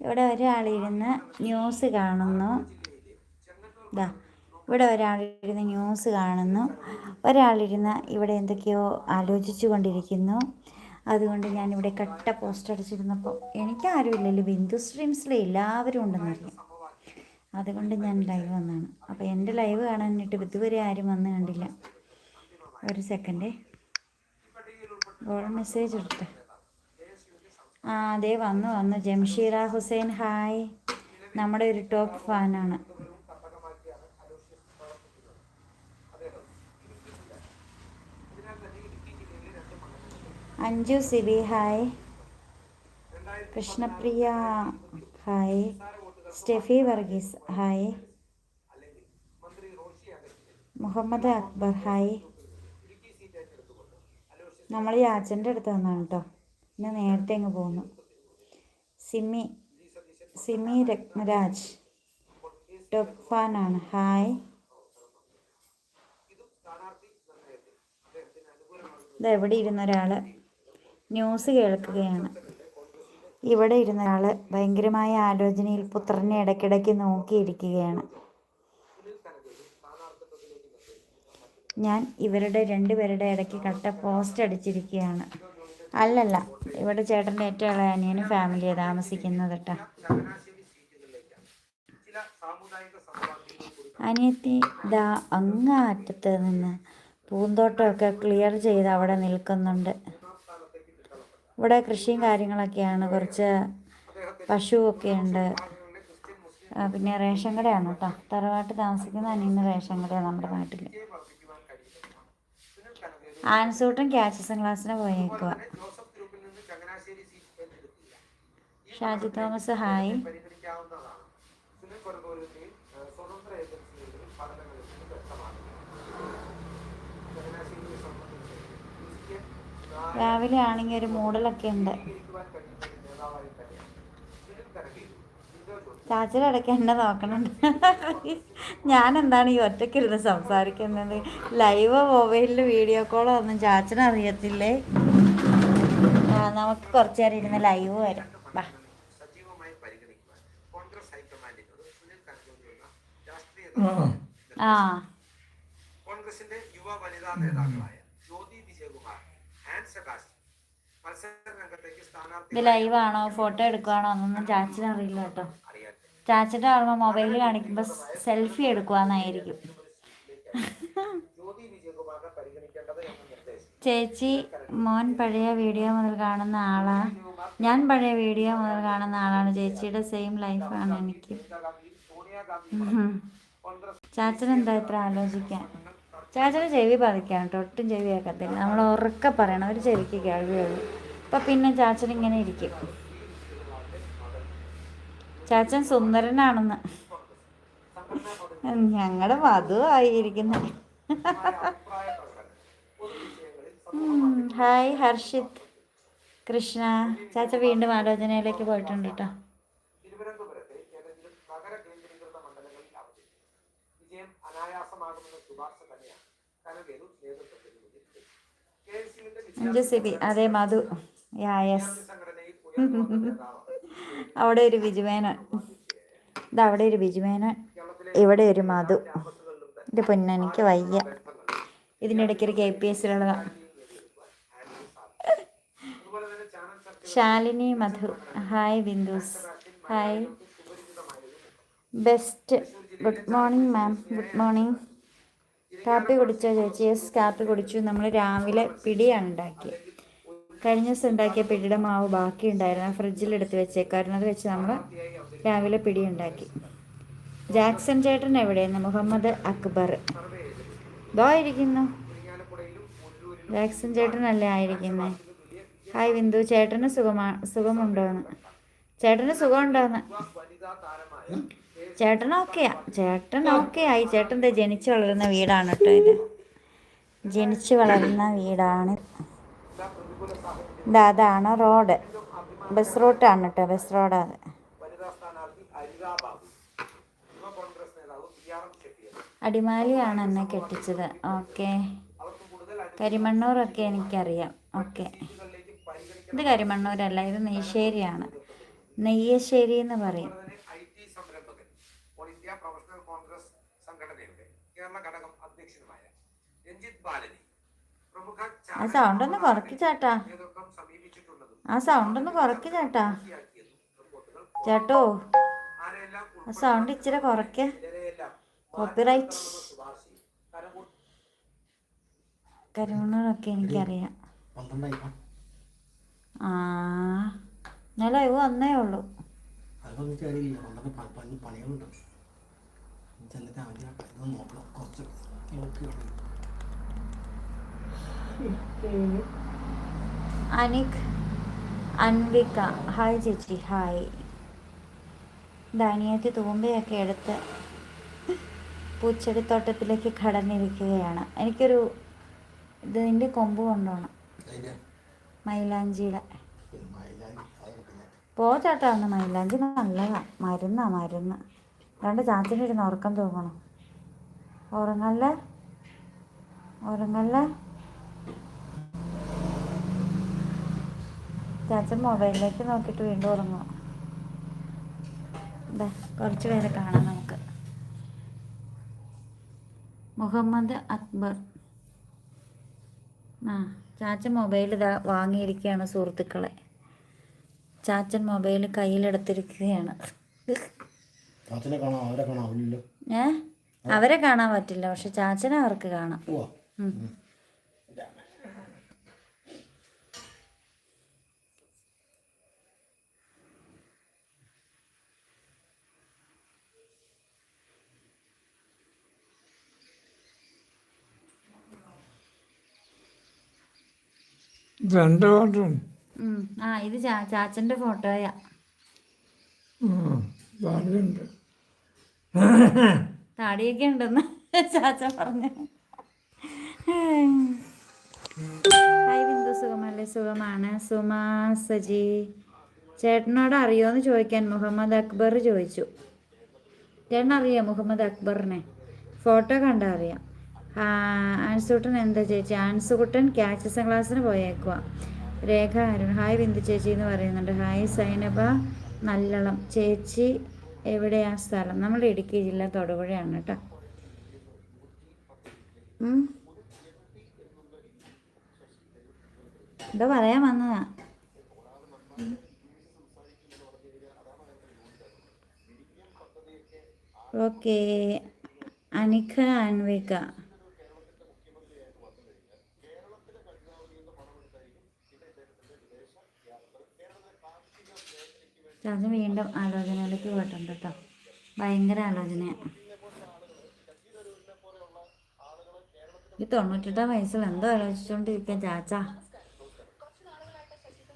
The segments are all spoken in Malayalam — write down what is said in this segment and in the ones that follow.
ഇവിടെ ഒരാളിരുന്ന് ന്യൂസ് കാണുന്നു. ഇതാ ഇവിടെ ഒരാളിരുന്ന് ന്യൂസ് കാണുന്നു. ഒരാളിരുന്ന് ഇവിടെ എന്തൊക്കെയോ ആലോചിച്ചു കൊണ്ടിരിക്കുന്നു അതുകൊണ്ട് ഞാനിവിടെ കട്ട പോസ്റ്റ് അടിച്ചിരുന്നപ്പോൾ എനിക്കാരുമില്ലല്ലോ ബിന്ദു സ്ട്രീംസിൽ എല്ലാവരും ഉണ്ടെന്നറിയാം അതുകൊണ്ട് ഞാൻ ലൈവ് വന്നതാണ് അപ്പോൾ എന്റെ ലൈവ് കാണാനായിട്ട് ഇതുവരെ ആരും വന്ന് കണ്ടില്ല. ഒരു സെക്കൻഡേ ഗോൾഡ് മെസ്സേജ് എടുത്ത്. ആ അതെ വന്നു വന്നു. ജംഷീറ ഹുസൈൻ ഹായ്. നമ്മുടെ ഒരു ടോപ്പ് ഫാനാണ്. Anju Sibi hi. Krishnapriya hi. Steffi Varghese hi. Muhammad Akbar hi. നമ്മൾ ഈ അച്ഛന്റെ അടുത്ത് വന്നാണ് കേട്ടോ. ഇന്ന് നേരത്തെ അങ്ങ് പോകുന്നു സിമി സിമി രത്നരാജ് ടോപ്പ് ഹായ്. ഇതെവിടെ ഇരുന്ന ഒരാൾ ന്യൂസ് കേൾക്കുകയാണ്. ഇവിടെ ഇരുന്ന ഒരാൾ ഭയങ്കരമായ ആലോചനയിൽ പുത്രനെ ഇടയ്ക്കിടയ്ക്ക് നോക്കിയിരിക്കുകയാണ്. ഞാൻ ഇവരുടെ രണ്ടുപേരുടെ ഇടയ്ക്ക് കട്ട പോസ്റ്റ് അടിച്ചിരിക്കുകയാണ്. അല്ലല്ല ഇവിടെ ചേട്ടന്റെ ഏറ്റവും ഇളയ അനിയനും ഫാമിലിയാണ് താമസിക്കുന്നത് കേട്ടോ അനിയത്തി ദാ അങ്ങാറ്റത്ത് നിന്ന് പൂന്തോട്ടമൊക്കെ ക്ലിയർ ചെയ്ത് അവിടെ നിൽക്കുന്നുണ്ട്. ഇവിടെ കൃഷിയും കാര്യങ്ങളൊക്കെയാണ്. കുറച്ച് പശുവൊക്കെ ഉണ്ട്. പിന്നെ റേഷൻ കടയാണ് കേട്ടോ തറവാട്ട് താമസിക്കുന്ന അനിയന് റേഷൻ കടയാണ് നമ്മുടെ നാട്ടിൽ ആൻസൂട്ടും ക്യാച്ചസും ക്ലാസ്സിന് പോയേക്കുക ഷാജി തോമസ് ഹായ്. രാവിലെ ആണെങ്കിൽ ഒരു മൂടലൊക്കെ ഉണ്ട്. ചാച്ചയുടെ ഇടയ്ക്ക് എന്നെ നോക്കണുണ്ട്. ഞാൻ എന്താണ് ഈ ഒറ്റയ്ക്കിരുന്ന് സംസാരിക്കുന്നത്? ലൈവ് മൊബൈലിൽ വീഡിയോ കോളോ ഒന്നും ചാച്ചന് അറിയത്തില്ലേ? നമുക്ക് കുറച്ചു നേരം ഇരുന്ന് ലൈവ് വരാം. വാ. ആ. കോൺഗ്രസിന്റെ യുവ വനിതാ നേതാക്കളായ ജ്യോതി വിജയകുമാർ ആൻഡ് സെബാസ്റ്റ്യൻ ഇത് ലൈവാണോ ഫോട്ടോ എടുക്കുവാണോ? എന്നൊന്നും ചാച്ചിനറിയില്ല കേട്ടോ. ചാച്ചന്റെ ഓർമ്മ മൊബൈലിൽ കാണിക്കുമ്പോൾ സെൽഫി എടുക്കുവാന്നായിരിക്കും. ചേച്ചി മോൻ പഴയ വീഡിയോ മുതൽ കാണുന്ന ആളാ. ഞാൻ പഴയ വീഡിയോ മുതൽ കാണുന്ന ആളാണ്. ചേച്ചിയുടെ സെയിം ലൈഫാണ് എനിക്ക്. ചാച്ചൻ എന്താ ഇത്ര ആലോചിക്കാൻ? ചാച്ചന് ചെവി പതിക്കാൻ കേട്ടോ. ഒട്ടും ചെവി കേൾക്കത്തില്ല. നമ്മൾ ഉറക്കെ പറയണം. ഒരു ചെവിക്ക് കേൾവിയുള്ളൂ അപ്പം പിന്നെ ചാച്ചൻ ഇങ്ങനെ ഇരിക്കും. ചാച്ചൻ സുന്ദരനാണെന്ന്. ഞങ്ങളുടെ വധു ആയിരിക്കുന്നു. ഹായ് ഹർഷിത് കൃഷ്ണ. ചാച്ച വീണ്ടും ആലോചനയിലേക്ക് പോയിട്ടുണ്ട് കേട്ടോ അഞ്ചു സിബി അതെ മധു. യാ യെസ്. അവിടെ ഒരു ബിജുമേനോൻ ഇത് അവിടെ ഒരു ബിജുമേനോൻ ഇവിടെ ഒരു മധു. എന്റെ പൊന്നെനിക്ക് വയ്യ. ഇതിനിടയ്ക്ക് ഒരു K P എസിലുള്ളതാണ് Shalini Madhu. Hi Bindus. Hi best good morning ma'am good morning കാപ്പി കുടിച്ചോ ചേച്ചി? യെസ് കാപ്പി കുടിച്ചു. നമ്മൾ രാവിലെ പിടിയാണ് ഉണ്ടാക്കിയത് കഴിഞ്ഞ ദിവസം ഉണ്ടാക്കിയ പിടിയുടെ മാവ് ബാക്കി ഉണ്ടായിരുന്നു ഫ്രിഡ്ജിൽ എടുത്ത് വെച്ചേക്കായിരുന്നു അത് വെച്ച് നമ്മൾ രാവിലെ പിടി ഉണ്ടാക്കി. ജാക്സൺ ചേട്ടൻ എവിടെയെന്ന് മുഹമ്മദ് അക്ബർ. ദോ ഇരിക്കുന്നു. ജാക്സൺ ചേട്ടനല്ലേ ആയിരിക്കുന്നേ? ഹായ് ബിന്ദു ചേട്ടന് സുഖമാ സുഖമുണ്ടോന്ന്. ചേട്ടന് സുഖമുണ്ടോന്ന്. ചേട്ടൻ ഓക്കെയാ. ചേട്ടൻ ഓക്കെ ആയി ചേട്ടൻ ദേ ജനിച്ചു വളരുന്ന വീടാണ് കേട്ടോ ഇത്. ജനിച്ചു വളരുന്ന വീടാണ്. അതാണ് റോഡ്. ബസ് റൂട്ടാണ് കേട്ടോ ബസ് റോഡാണ് അടിമാലിയാണ് എന്നെ കെട്ടിച്ചത്. ഓക്കെ. കരിമണ്ണൂറൊക്കെ എനിക്കറിയാം. ഓക്കെ. ഇത് കരിമണ്ണൂരല്ല ഇത് നെയ്ശ്ശേരിയാണ് നെയ്യശ്ശേരി എന്ന് പറയും. ആ സൗണ്ട് ഒന്ന് കുറയ്ക്ക് ചേട്ടാ. ആ സൗണ്ട് ഒന്ന് കുറയ്ക്ക് ചേട്ടാ. ചേട്ടോ ആ സൗണ്ട് ഇച്ചിരി കുറയ്ക്ക് കോപ്പിറൈറ്റ് കരിമണ്ണൂരൊക്കെ എനിക്കറിയാം. ആ ഞാൻ ലൈവ് വന്നേ ഉള്ളൂ. പണികളുണ്ട് നോക്കണം. കുറച്ച് അനിക് അൻവിക ഹായ് ചേച്ചി ഹായ്. ധാനിയത്തി തൂമ്പയൊക്കെ എടുത്ത് പൂച്ചെടിത്തോട്ടത്തിലേക്ക് കടന്നിരിക്കുകയാണ്. എനിക്കൊരു ഇതിന്റെ കൊമ്പ് കൊണ്ടുപോകണം മൈലാഞ്ചിയുടെ. പോ ചേട്ടാ ഒന്ന് മൈലാഞ്ചി നല്ലതാ മരുന്നാ മരുന്ന്. രണ്ട് ചാച്ചന്റെ ഇരുന്ന് ഉറക്കം തൂങ്ങണം. ഉറങ്ങല്ലേ? ഉറങ്ങല്ലേ? ചാച്ചൻ മൊബൈലിലേക്ക് നോക്കിയിട്ട് വീണ്ടും ഉറങ്ങും ഇതാ കുറച്ച് പേരെ കാണാം നമുക്ക്. മുഹമ്മദ് അക്ബർ. ആ ചാച്ചൻ മൊബൈൽ ഇതാ വാങ്ങിയിരിക്കുകയാണ് സുഹൃത്തുക്കളെ. ചാച്ചൻ മൊബൈൽ കയ്യിലെടുത്തിരിക്കുകയാണ്. ഏ? അവരെ കാണാൻ പറ്റില്ല പക്ഷെ ചാച്ചനെ അവർക്ക് കാണാം. രണ്ട് പാട്ടും ആ ഇത് ചാച്ചന്റെ ഫോട്ടോയാ. പാടുണ്ട് താടിയൊക്കെ ഉണ്ടെന്ന് ചാച്ച പറഞ്ഞു. ഹായ് ബിന്ദു സുഖമല്ലേ? സുഖമാണ്. സുമാ സജി. ചേട്ടനോട് അറിയോന്ന് ചോദിക്കാൻ മുഹമ്മദ് അക്ബർ ചോദിച്ചു. ചേട്ടൻ അറിയാം മുഹമ്മദ് അക്ബറിനെ? ഫോട്ടോ കണ്ടാ അറിയാം. ആ, ആൻസുകുട്ടൻ എന്താ ചേച്ചി? ആൻസുകുട്ടൻ ക്യാച്ചസം ക്ലാസ്സിന് പോയേക്കുക രേഖ അരുൺ. ഹായ് ബിന്ദു ചേച്ചി എന്ന് പറയുന്നുണ്ട്. ഹായ് സൈനബ. നല്ലളം. ചേച്ചി എവിടെയാ സ്ഥലം? നമ്മുടെ ഇടുക്കി ജില്ല തൊടുപുഴയാണ് കേട്ടോ. എന്താ പറയാൻ വന്നതാ. ഓക്കെ. അനിഖ അൻവിക. അത് വീണ്ടും ആലോചനയിലേക്ക് പോയിട്ടുണ്ട് കേട്ടോ ഭയങ്കര ആലോചനയാണ് ഈ തൊണ്ണൂറ്റെട്ടാം വയസ്സിൽ എന്തോ ആലോചിച്ചുകൊണ്ടിരിക്കുക ചാച്ച.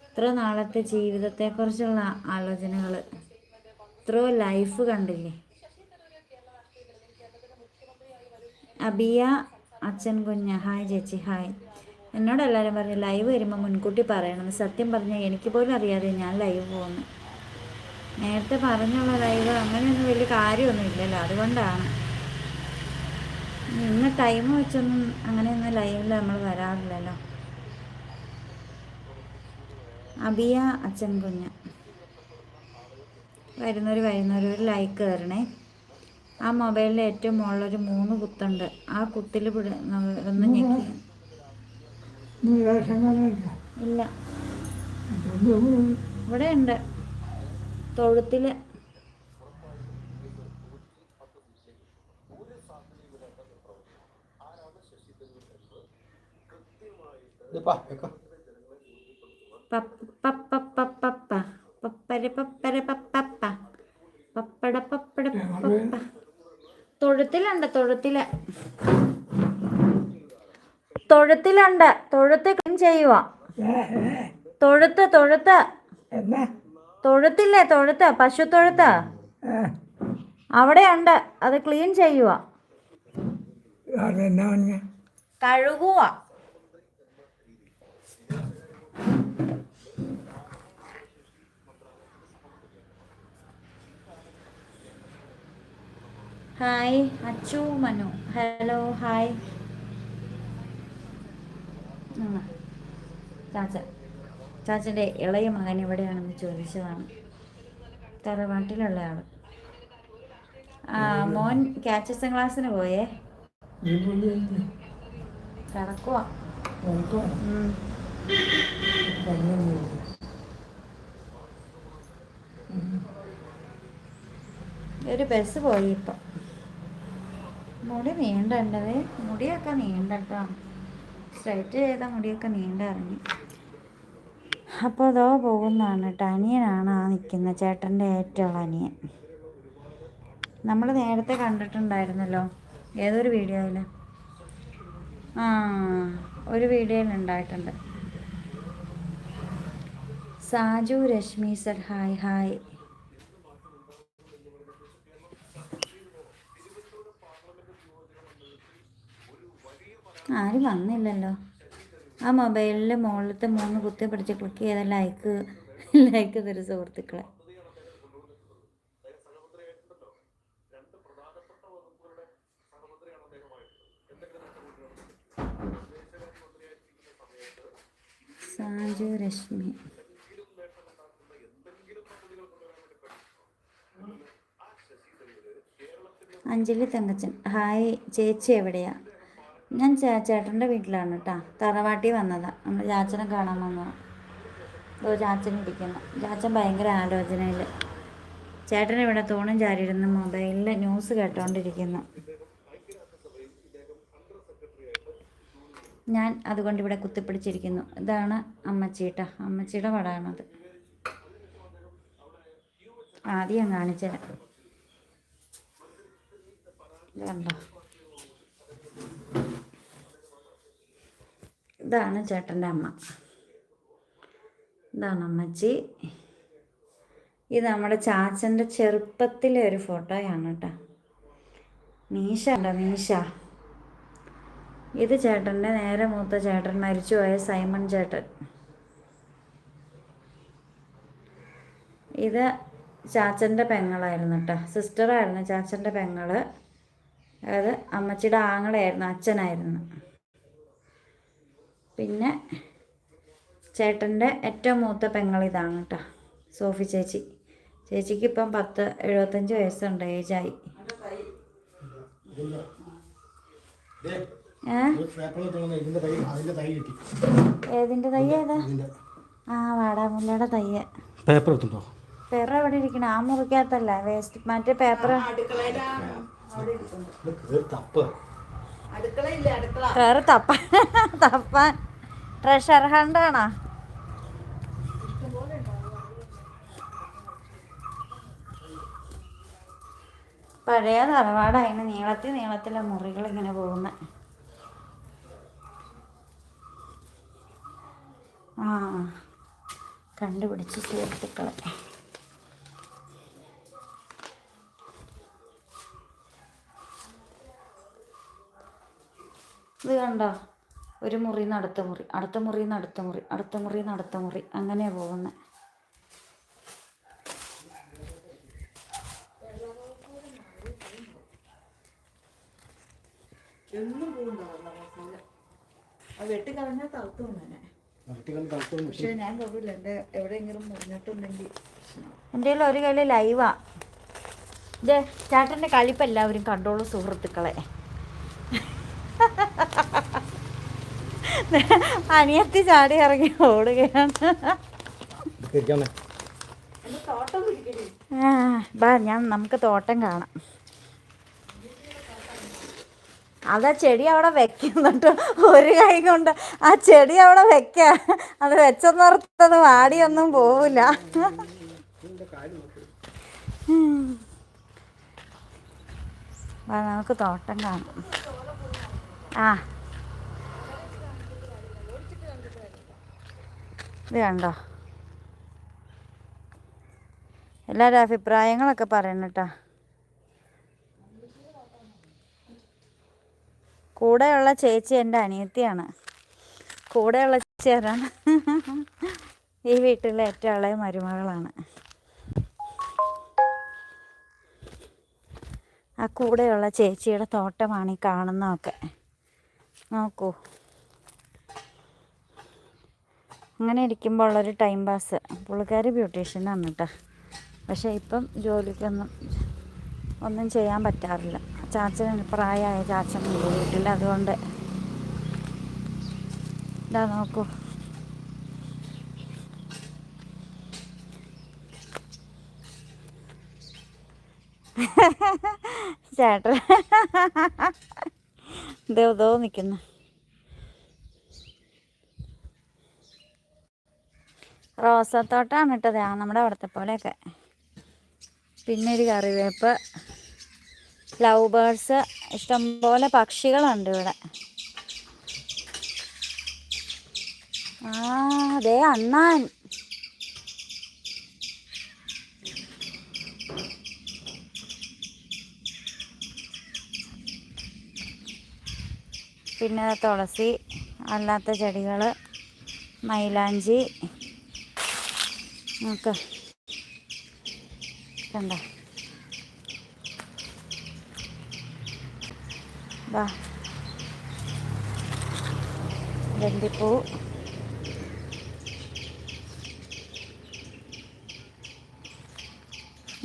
ഇത്ര നാളത്തെ ജീവിതത്തെക്കുറിച്ചുള്ള ആലോചനകൾ ഇത്രയോ ലൈഫ് കണ്ടില്ലേ? അബിയ അച്ഛൻ കുഞ്ഞ ഹായ് ചേച്ചി ഹായ്. എന്നോട് എല്ലാവരും പറഞ്ഞു ലൈവ് വരുമ്പോൾ മുൻകൂട്ടി പറയണം. സത്യം പറഞ്ഞാൽ എനിക്ക് പോലും അറിയാതെ ഞാൻ ലൈവ് പോകുന്നു. നേരത്തെ പറഞ്ഞുള്ള ലൈവ് അങ്ങനെയൊന്നും വലിയ കാര്യമൊന്നും ഇല്ലല്ലോ അതുകൊണ്ടാണ്. ഇന്ന് ടൈം വെച്ചൊന്നും അങ്ങനെയൊന്നും ലൈവിൽ നമ്മൾ വരാറില്ലല്ലോ. അബിയ അച്ഛൻ കുഞ്ഞ്. വരുന്നവർ വരുന്നവർ ഒരു ലൈക്ക് തരണേ. ആ മൊബൈലിൽ ഏറ്റവും മുകളിലൊരു മൂന്ന് കുത്തുണ്ട്. ആ കുത്തിൽ ഒന്ന് ഞെക്കി. ഇല്ല. ഇവിടെ ഉണ്ട് തൊഴുത്തിൽ തൊഴുത്തിലുണ്ട് തൊഴുത്തിൽ. തൊഴുത്തിലുണ്ട്. തൊഴുത്ത് ക്ലീൻ ചെയ്യുക തൊഴുത്ത് തൊഴുത്ത്. എന്നാ? തൊഴുത്തില്ലേ തൊഴുത്ത് പശു തൊഴുത്ത്? അവിടെ ഉണ്ട് അത് ക്ലീൻ ചെയ്യുക. കഴുകുക. Hi Achu Manu. Hello hi. ചാച്ച ചാച്ചന്റെ ഇളയ മകൻ എവിടെയാണെന്ന് ചോദിച്ചതാണ്. തറവാട്ടിലുള്ള ആൾ ആ മോൻ കാച്ചസ് ക്ലാസ്സിന് പോയേ? ഒരു ബസ് പോയി ഇപ്പം. മുടി നീണ്ടണ്ടത് മുടിയൊക്കെ നീണ്ടട്ടോ. സ്ട്രൈറ്റ് ചെയ്ത മുടിയൊക്കെ നീണ്ട ഇറങ്ങി അപ്പോൾ അതോ പോകുന്നതാണ്. കേട്ടോ അനിയനാണ് ആ നിൽക്കുന്ന ചേട്ടന്റെ ഏറ്റവും അനിയൻ. നമ്മൾ നേരത്തെ കണ്ടിട്ടുണ്ടായിരുന്നല്ലോ. ഏതൊരു വീഡിയോയിൽ? ആ ഒരു വീഡിയോയിൽ ഉണ്ടായിട്ടുണ്ട്. Saju Rashmi sir hi hi. ആരും വന്നില്ലല്ലോ. ആ മൊബൈലിന്റെ മുകളിലത്തെ മൂന്ന് കുത്തി പിടിച്ച് ക്ലിക്ക് ചെയ്ത ലൈക്ക് ലൈക്ക് തരും സുഹൃത്തുക്കളെ. സാജു രശ്മി. അഞ്ജലി തങ്കച്ചൻ. ഹായ് ചേച്ചി എവിടെയാ? ഞാൻ ചേട്ടന്റെ വീട്ടിലാണ് കേട്ടോ തറവാട്ടി വന്നതാണ് നമ്മൾ ചാച്ചനെ കാണാൻ വന്നതാണ് ഓ ചാച്ചൻ ഇരിക്കുന്നു. ചാച്ചൻ ഭയങ്കര ആലോചനയിൽ. ചേട്ടൻ ഇവിടെ തൂണും ചാരിയിരുന്ന് മൊബൈലിൽ ന്യൂസ് കേട്ടോണ്ടിരിക്കുന്നു. ഞാൻ അതുകൊണ്ട് ഇവിടെ കുത്തിപ്പിടിച്ചിരിക്കുന്നു. ഇതാണ് അമ്മച്ചീട്ട. അമ്മച്ചിയുടെ പടമാണത്. ആദ്യം കാണിച്ചുതരാം ഇത് കണ്ടോ? ഇതാണ് ചേട്ടന്റെ അമ്മ. ഇതാണ് അമ്മച്ചി. ഇത് നമ്മുടെ ചാച്ചന്റെ ചെറുപ്പത്തിലെ ഒരു ഫോട്ടോയാണ് കേട്ടോ. മീശ ഉണ്ടോ? മീശ. ഇത് ചേട്ടന്റെ നേരെ മൂത്ത ചേട്ടൻ മരിച്ചുപോയ സൈമൺ ചേട്ടൻ. ഇത് ചാച്ചന്റെ പെങ്ങളായിരുന്നു കേട്ടോ. സിസ്റ്ററായിരുന്നു ചാച്ചന്റെ പെങ്ങൾ. അതായത് അമ്മച്ചിയുടെ ആങ്ങളായിരുന്നു അച്ഛനായിരുന്നു. പിന്നെ ചേട്ടന്റെ ഏറ്റവും മൂത്ത പെങ്ങൾ ഇതാണ് കേട്ടോ സോഫി ചേച്ചി. ചേച്ചിക്ക് ഇപ്പം പത്ത് എഴുപത്തഞ്ച് വയസ്സുണ്ട് ഏജായി. തൈ ഏതിന്റെ തയ്യ ഏതാ? ആ വാടാമുല്ലയുടെ തയ്യ. പേപ്പർ എടുത്തുണ്ടോ പേപ്പർ എവിടെ ഇരിക്കണം? ആ മുറിക്കകത്തല്ല വേസ്റ്റ് മറ്റേ പേപ്പർ കയറി തപ്പാൻ തപ്പാൻ. ട്രഷർ ഹണ്ടാണോ പഴയ തറവാടായിരുന്നു നീളത്തിൽ നീളത്തിലെ മുറികൾ ഇങ്ങനെ പോകുന്ന. ആ കണ്ടുപിടിച്ച് സുഹൃത്തുക്കളെ. ഇത് കണ്ട? ഒരു മുറി അടുത്ത മുറി അടുത്ത മുറി അടുത്ത മുറി അടുത്ത മുറി അടുത്ത മുറി. അങ്ങനെ പോകുന്നത് വെട്ടിക്കളഞ്ഞാൽ തളർത്തു തന്നെ വെട്ടിക്കൊണ്ട് തളർത്തു പക്ഷെ ഞാൻ തൊടില്ല എന്റെ എവിടെയെങ്കിലും മുറിഞ്ഞിട്ടുണ്ടെങ്കിൽ എന്റെ കയ്യിൽ ഒരു കയ്യിൽ ലൈവാ ഇതേ ചേട്ടന്റെ കളിപ്പ് എല്ലാവരും കണ്ടോളൂ സുഹൃത്തുക്കളെ. അനിയത്തി ചാടി ഇറങ്ങി ഓടുകയാണ്. ബാ ഞാൻ നമുക്ക് തോട്ടം കാണാം. അതാ ചെടി അവിടെ വെക്കുന്നുണ്ട്. ഒരു കൈ കൊണ്ട് ആ ചെടി അവിടെ വെക്ക. അത് വെച്ചെന്നോർത്തത് വാടിയൊന്നും പോവില്ല. നമുക്ക് തോട്ടം കാണാം. ആ. ഇത് കണ്ടോ എല്ലാവരും അഭിപ്രായങ്ങളൊക്കെ പറയണം കേട്ടോ കൂടെയുള്ള ചേച്ചി എന്റെ അനിയത്തിയാണ്. കൂടെയുള്ള ചേച്ചി ആരാണ്? ഈ വീട്ടിലെ ഏറ്റവും ഇളയ മരുമകളാണ്. ആ കൂടെയുള്ള ചേച്ചിയുടെ തോട്ടമാണ് ഈ കാണുന്നതൊക്കെ. നോക്കൂ. അങ്ങനെ ഇരിക്കുമ്പോൾ ഉള്ളൊരു ടൈം പാസ് പുള്ളിക്കാരി ബ്യൂട്ടീഷ്യനാണ് കേട്ടോ പക്ഷേ ഇപ്പം ജോലിക്കൊന്നും ഒന്നും ചെയ്യാൻ പറ്റാറില്ല. ചാച്ചന് പ്രായമായ ചാച്ചൻ വീട്ടിൽ അതുകൊണ്ട് ഇതാ നോക്കൂ. ചേട്ടൻ. ദേവതോ നിൽക്കുന്നു റോസത്തോട്ടാണ് ഇട്ടത്. ആ നമ്മുടെ അവിടുത്തെ പോലെയൊക്കെ. പിന്നെ ഒരു കറിവേപ്പ് ലവ് ബേർഡ്സ് ഇഷ്ടംപോലെ പക്ഷികളുണ്ട് ഇവിടെ. ആ അതെ അണ്ണാൻ. പിന്നെ തുളസി അല്ലാത്ത ചെടികൾ മൈലാഞ്ചി നോക്ക്. കണ്ട? വാ ഗന്ധിപ്പൂ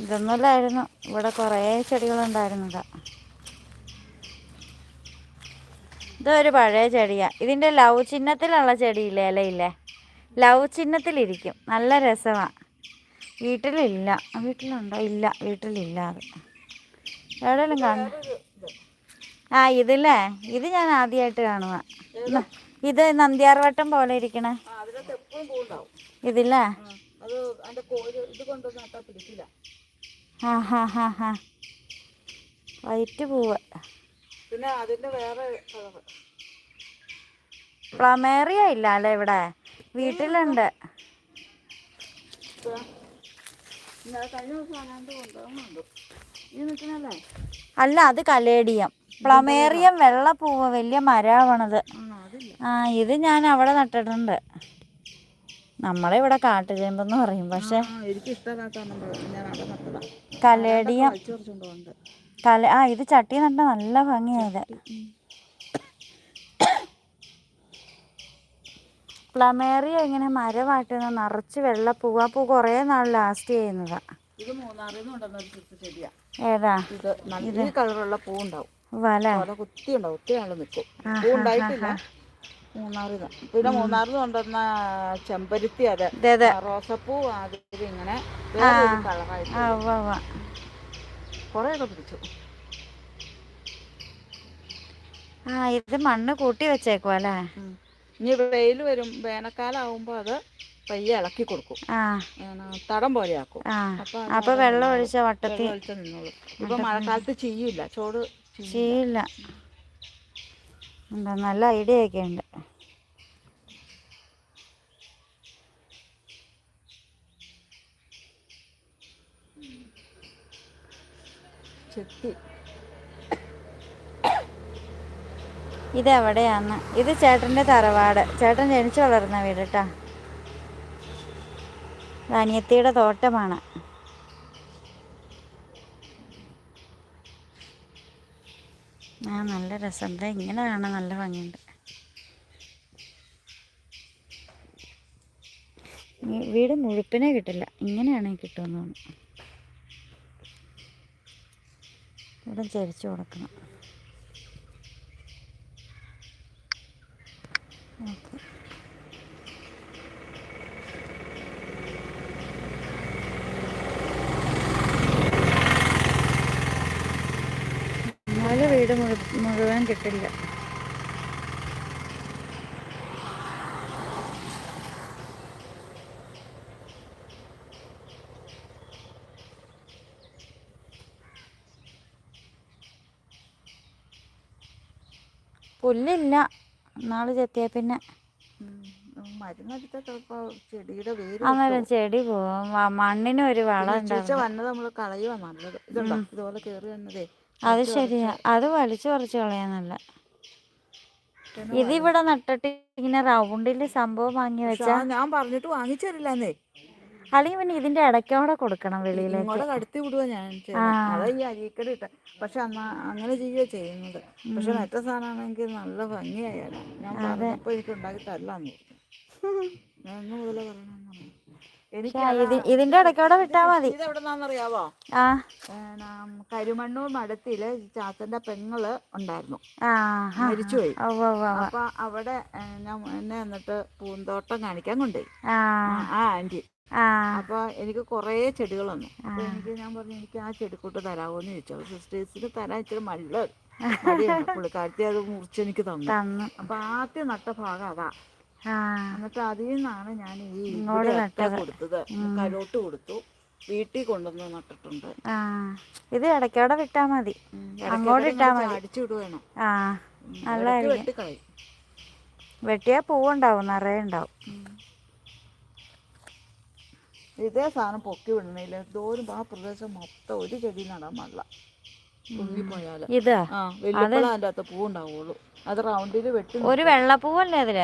ഇതൊന്നുമില്ലായിരുന്നു. ഇവിടെ കുറേ ചെടികളുണ്ടായിരുന്നതാ ഇതൊരു പഴയ ചെടിയാണ് ഇതിന്റെ ലവ് ചിഹ്നത്തിലുള്ള ചെടിയില്ലേ? ഇലയില്ലേ? ലവ് ചിഹ്നത്തിലിരിക്കും. നല്ല രസമാണ് വീട്ടിലില്ല. വീട്ടിലുണ്ടോ? ഇല്ല. വീട്ടിലില്ല അത്. എവിടെയെങ്കിലും കാണും ആ ഇതില്ലേ? ഇത് ഞാൻ ആദ്യമായിട്ട് കാണുക ഇത് നന്ദ്യാർവട്ടം പോലെ ഇരിക്കണേ. ഇതില്ലേ? ആ ഹാ ഹാ ഹാ. വൈറ്റ് പൂവ്. പിന്നെ അതിന്റെ വേറെ കളറ്. പ്ലമേറിയ ഇല്ല അല്ലേ ഇവിടെ? വീട്ടിലുണ്ട്. അല്ല അത് കലേടിയം പ്ലമേറിയം വെള്ളപ്പൂവ് വലിയ അതില്ല ആ ഇത് ഞാൻ അവിടെ നട്ടിട്ടുണ്ട്. നമ്മളെ ഇവിടെ കാട്ടുചേമ്പെന്ന് പറയും. പക്ഷെ കലേടിയം കലേഡിയം. കല ആ ഇത് ചട്ടി നട്ട നല്ല ഭംഗിയായത് പ്ലമേറിയ ഇങ്ങനെ മരമാട്ടുന്ന നിറച്ച് വെള്ളപ്പൂവ് ആ പൂ കുറേ നാൾ ലാസ്റ്റ് ചെയ്യുന്നതാ. ഇത് മൂന്നാറിൽ നിന്ന് കൊണ്ടുവന്ന ചെടിയാ. ഏതാ? ഇത് നല്ല കളറുള്ള പൂ ഉണ്ടാവും വല കുത്തി ഉണ്ടാവും ഒത്തിരി നാൾ നിൽക്കും പൂ ഉണ്ടായിട്ടില്ല. മൂന്നാറിൽ പിന്നെ മൂന്നാറിൽ കൊണ്ടുവന്ന ചെമ്പരുത്തി അതെ. റോസപ്പൂ ആദ്യം ഇങ്ങനെ കളറായിട്ട് കുറേയൊക്കെ പിടിച്ചു. ആ ഇത് മണ്ണ് കൂട്ടി വെച്ചേക്കുവാ അല്ലേ? ഉം. ഇനി വെയിൽ വരും വേനൽക്കാലം ആവുമ്പോൾ അത് പയ്യെ ഇളക്കി കൊടുക്കും. തടം പോലെ ആക്കും അപ്പൊ വെള്ളം ഒഴിച്ച വട്ടത്തിൽ നിന്നോളും നിന്നോളൂ. ഇപ്പൊ മഴക്കാലത്ത് ചെയ്യില്ല ചോട് ചെയ്യും. ചെയ്യില്ല നല്ല ഐഡിയ ഒക്കെ ഉണ്ട്. ചെത്തി. ഇത് എവിടെയാന്ന് ഇത് ചേട്ടന്റെ തറവാട്. ചേട്ടൻ ജനിച്ചു വളർന്ന വീട് കേട്ടാ അനിയത്തിയുടെ തോട്ടമാണ്. ആ നല്ല രസമുണ്ട് ഇങ്ങനെ കാണാൻ നല്ല ഭംഗിയുണ്ട്. വീട് മുഴുപ്പിനെ കിട്ടില്ല. ഇങ്ങനെയാണ് കിട്ടുമെന്ന് തോന്നുന്നു. ഇവിടെ ചരിച്ചു കൊടുക്കണം ഓക്കെ എന്നാലും വീട് മുഴു കിട്ടില്ല പുല്ലില്ല. നാൾ ചെത്തിയ പിന്നെ. അന്നേരം ചെടി പോവും. മണ്ണിന് ഒരു വളം വന്നത് നമ്മൾ കളയുക നല്ലത്. ഇതുണ്ടോ? ഇതുപോലെ കയറി വന്നതേ. അത് ശരിയാ. അത് വലിച്ചു പറിച്ച് കളയാനല്ല ഇതിവിടെ നട്ടിട്ട് ഇങ്ങനെ റൗണ്ടിൽ സംഭവം വാങ്ങി വെച്ചാ ഞാൻ പറഞ്ഞിട്ട് വാങ്ങിച്ചരില്ലെന്നേ. അല്ലെങ്കിൽ പിന്നെ ഇതിന്റെ ഇടയ്ക്കോടെ കൊടുക്കണം വെളിയിലേക്ക്. കടത്തി വിടുക ഞാൻ. അതാ ഈ അരീക്കട ഇട്ട. പക്ഷെ അന്ന് അങ്ങനെ ചെയ്യുക ചെയ്യുന്നത്. പക്ഷെ മറ്റേ സാധനമാണെങ്കിൽ നല്ല ഭംഗിയായാലും ഞാൻ പറഞ്ഞപ്പോ എനിക്ക് ഉണ്ടാക്കി തരലാന്ന് ഞാൻ മുതലേ ഇതിന്റെ ഇടയ്ക്കൂടെ വിട്ടാ മതി. ഇത് എവിടെന്നാന്നറിയാവോ ആ. കരുമണ്ണൂർ മഠത്തിൽ ചാത്തന്റെ പെങ്ങൾ ഉണ്ടായിരുന്നു. മരിച്ചുപോയി. അപ്പൊ അവിടെ ഞാൻ എന്നെ എന്നിട്ട് പൂന്തോട്ടം കാണിക്കാൻ കൊണ്ടുപോയി ആ. ആന്റി അപ്പൊ എനിക്ക് കൊറേ ചെടികൾ വന്നു അപ്പൊ എനിക്ക് ഞാൻ പറഞ്ഞു എനിക്ക് ആ ചെടിക്കൂട്ട് തരാവോന്ന് ചോദിച്ചു. സിസ്റ്റേഴ്സിന് തരാൻ ഇച്ചിരി മടിയുണ്ട്. പുള്ളിക്കാരത്തി അത് മുറിച്ച് എനിക്ക് തന്നു. അപ്പൊ ആദ്യം നട്ട ഭാഗം അതാ. എന്നിട്ട് അതിൽ നിന്നാണ് ഞാൻ ഈ. കൊടുത്തത്. കരോട്ട് കൊടുത്തു. വീട്ടിൽ കൊണ്ടുവന്ന് നട്ടിട്ടുണ്ട്. ഇത് ഇടയ്ക്കോടെ വിട്ടാ മതി. അങ്ങോട്ട് ഇട്ടാ മതി. അടിച്ചു വിടുവേണം. വെട്ടിക്കളയും വെട്ടിയാ പൂവുണ്ടാവും നിറയെ ഉണ്ടാവും. ഇതേ സാധനം പൊക്കി വിടണില്ല എന്തോരം ആ പ്രദേശം മൊത്തം ഒരു ചെടി നടാൻ പാടില്ല. ഇതാ. ഇത് അതിന്റെ അകത്ത് അത് റൗണ്ടിൽ വെട്ടി ഒരു വെള്ളപ്പൂവല്ലേ അതിൽ?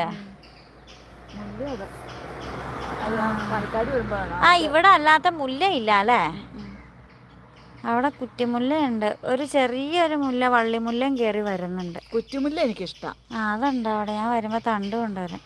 ആ ഇവിടെ അല്ലാത്ത മുല്ല ഇല്ല അല്ലേ? അവിടെ കുറ്റിമുല്ലയുണ്ട്. ഒരു ചെറിയൊരു മുല്ല വള്ളിമുല്ലയും കയറി വരുന്നുണ്ട്. കുറ്റിമുല്ല എനിക്കിഷ്ടം. ആ അതുണ്ട് അവിടെ. ഞാൻ വരുമ്പോ തണ്ട് കൊണ്ടുവരാം.